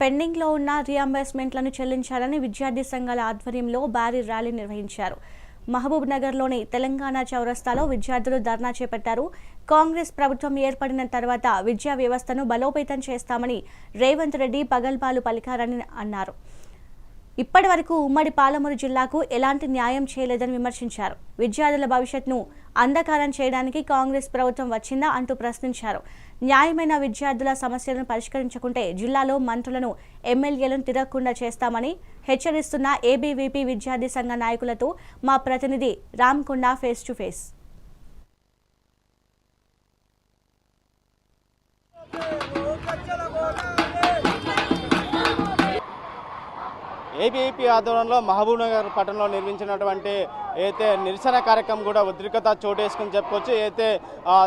పెండింగ్లో ఉన్న రియంబర్స్మెంట్లను చెల్లించాలని విద్యార్థి సంఘాల ఆధ్వర్యంలో భారీ ర్యాలీ నిర్వహించారు. మహబూబ్ నగర్లోని తెలంగాణ చౌరస్తాలో విద్యార్థులు ధర్నా చేపట్టారు. కాంగ్రెస్ ప్రభుత్వం ఏర్పడిన తర్వాత విద్యా వ్యవస్థను బలోపేతం చేస్తామని రేవంత్ రెడ్డి పగల్బాలు పలికారని అన్నారు. ఇప్పటి వరకు ఉమ్మడి పాలమూరు జిల్లాకు ఎలాంటి న్యాయం చేయలేదని విమర్శించారు. విద్యార్థుల భవిష్యత్తును అంధకారం చేయడానికి కాంగ్రెస్ ప్రభుత్వం వచ్చిందా అంటూ ప్రశ్నించారు. న్యాయమైన విద్యార్థుల సమస్యలను పరిష్కరించకుంటే జిల్లాలో మంత్రులను ఎమ్మెల్యేలను తిరగకుండా చేస్తామని హెచ్చరిస్తున్న ఏబీవీపీ విద్యార్థి సంఘ నాయకులతో మా ప్రతినిధి Ramkonda face to face. ABIP ఆధ్వర్యంలో మహబూబ్ నగర్ పట్టణంలో నిర్మించినటువంటి అయితే నిరసన కార్యక్రమం కూడా ఉద్రిక్తత చోటేసుకుని చెప్పుకోవచ్చు. అయితే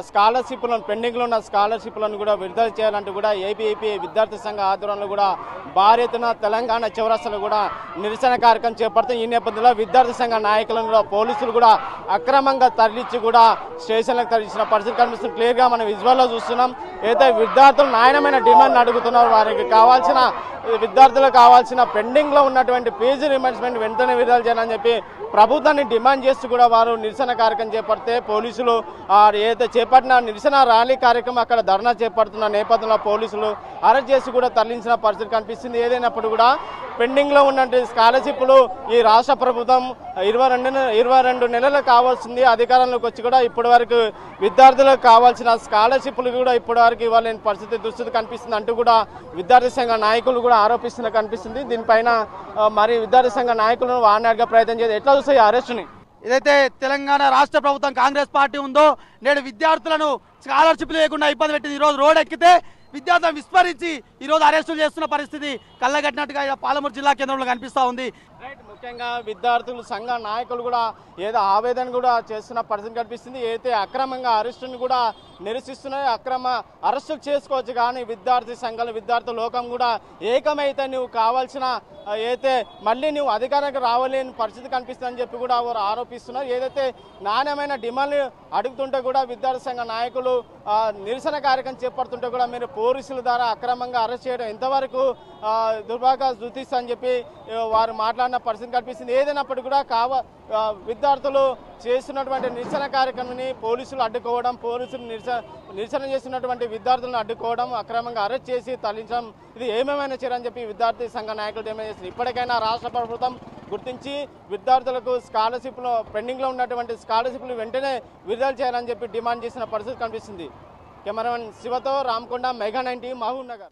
స్కాలర్షిప్లను పెండింగ్లో ఉన్న స్కాలర్షిప్లను కూడా విడుదల చేయాలంటూ కూడా ఏపీఏపీ విద్యార్థి సంఘ ఆధ్వర్యంలో కూడా భారీ ఎత్తున తెలంగాణ చివరసలు కూడా నిరసన కార్యక్రమం చేపడుతుంది. ఈ నేపథ్యంలో విద్యార్థి సంఘ నాయకులను కూడా పోలీసులు కూడా అక్రమంగా తరలించి కూడా స్టేషన్లకు తరలించిన పరిస్థితి కనిపిస్తుంది. క్లియర్గా మనం విజువల్లో చూస్తున్నాం. అయితే విద్యార్థులు నాయనమైన డిమాండ్ అడుగుతున్నారు. వారికి కావాల్సిన విద్యార్థులకు కావాల్సిన పెండింగ్లో ఉన్నటువంటి ఫీజు రిమెంట్స్మెంట్ వెంటనే విడుదల చేయాలని చెప్పి ప్రభుత్వాన్ని డిమాండ్ చేస్తూ కూడా వారు నిరసన కార్యక్రమం చేపడితే పోలీసులు ఏదైతే చేపట్టిన నిరసన ర్యాలీ కార్యక్రమం అక్కడ ధర్నా చేపడుతున్న నేపథ్యంలో పోలీసులు అరెస్ట్ చేసి కూడా తరలించిన పరిస్థితి కనిపిస్తుంది. ఏదైనప్పుడు కూడా పెండింగ్లో ఉన్నటువంటి స్కాలర్షిప్లు ఈ రాష్ట్ర ప్రభుత్వం ఇరవై రెండు ఇరవై రెండు నెలలు కావాల్సింది. అధికారంలోకి వచ్చి కూడా ఇప్పటి వరకు విద్యార్థులకు కావాల్సిన స్కాలర్షిప్లు కూడా ఇప్పటి వరకు ఇవ్వలేని పరిస్థితి దుస్థితి కనిపిస్తుంది అంటూ కూడా విద్యార్థి సంఘ నాయకులు కూడా ఆరోపిస్తున్న కనిపిస్తుంది. దీనిపైన మరి విద్యార్థి సంఘ నాయకులను వాడినట్టుగా ప్రయత్నం చేసి ఎట్లా చూస్తాయి అరెస్ట్ని? ఏదైతే తెలంగాణ రాష్ట్ర ప్రభుత్వం కాంగ్రెస్ పార్టీ ఉందో నేడు విద్యార్థులను స్కాలర్షిప్ లేకుండా ఇబ్బంది పెట్టింది. ఈరోజు రోడ్ ఎక్కితే విద్యార్థులను విస్మరించి ఈరోజు అరెస్టులు చేస్తున్న పరిస్థితి కళ్ళగట్టినట్టుగా పాలమూరు జిల్లా కేంద్రంలో కనిపిస్తూ ఉంది. ముఖ్యంగా విద్యార్థులు సంఘ నాయకులు కూడా ఏదో ఆవేదన కూడా చేస్తున్న పరిస్థితి కనిపిస్తుంది. అయితే అక్రమంగా అరెస్టును కూడా నిరసిస్తున్నాయి అక్రమ అరెస్టులు చేసుకోవచ్చు కానీ విద్యార్థి సంఘాలు విద్యార్థి లోకం కూడా ఏకమైతే నువ్వు కావాల్సిన అయితే మళ్ళీ నువ్వు అధికారానికి రావలేని పరిస్థితి కనిపిస్తుందని చెప్పి కూడా వారు ఆరోపిస్తున్నారు. ఏదైతే నాణ్యమైన డిమాండ్లు అడుగుతుంటే కూడా విద్యార్థి సంఘ నాయకులు నిరసన కార్యక్రమం చేపడుతుంటే కూడా మీరు పోలీసుల ద్వారా అక్రమంగా అరెస్ట్ చేయడం ఎంతవరకు దుర్భాగ్య దుర్భాగా చూపిస్తా అని చెప్పి వారు మాట్లాడిన పరిస్థితి కనిపిస్తుంది ఏదైనప్పటికీ కూడా కావ విద్యార్థులు చేస్తున్నటువంటి నిరసన కార్యక్రమాన్ని పోలీసులు అడ్డుకోవడం పోలీసులు నిరసన నిరసన చేస్తున్నటువంటి విద్యార్థులను అడ్డుకోవడం అక్రమంగా అరెస్ట్ చేసి తరలించడం ఇది ఏమేమైనా చేయాలని చెప్పి విద్యార్థి సంఘ నాయకులు డిమాండ్ చేస్తున్నారు. ఇప్పటికైనా రాష్ట్ర ప్రభుత్వం గుర్తించి విద్యార్థులకు స్కాలర్షిప్లో పెండింగ్లో ఉన్నటువంటి స్కాలర్షిప్లు వెంటనే విడుదల చేయాలని చెప్పి డిమాండ్ చేసిన పరిస్థితి కనిపిస్తుంది. కెమెరామెన్ శివతో రామకొండ మెగా నైన్టీ మహబూబ్ నగర్.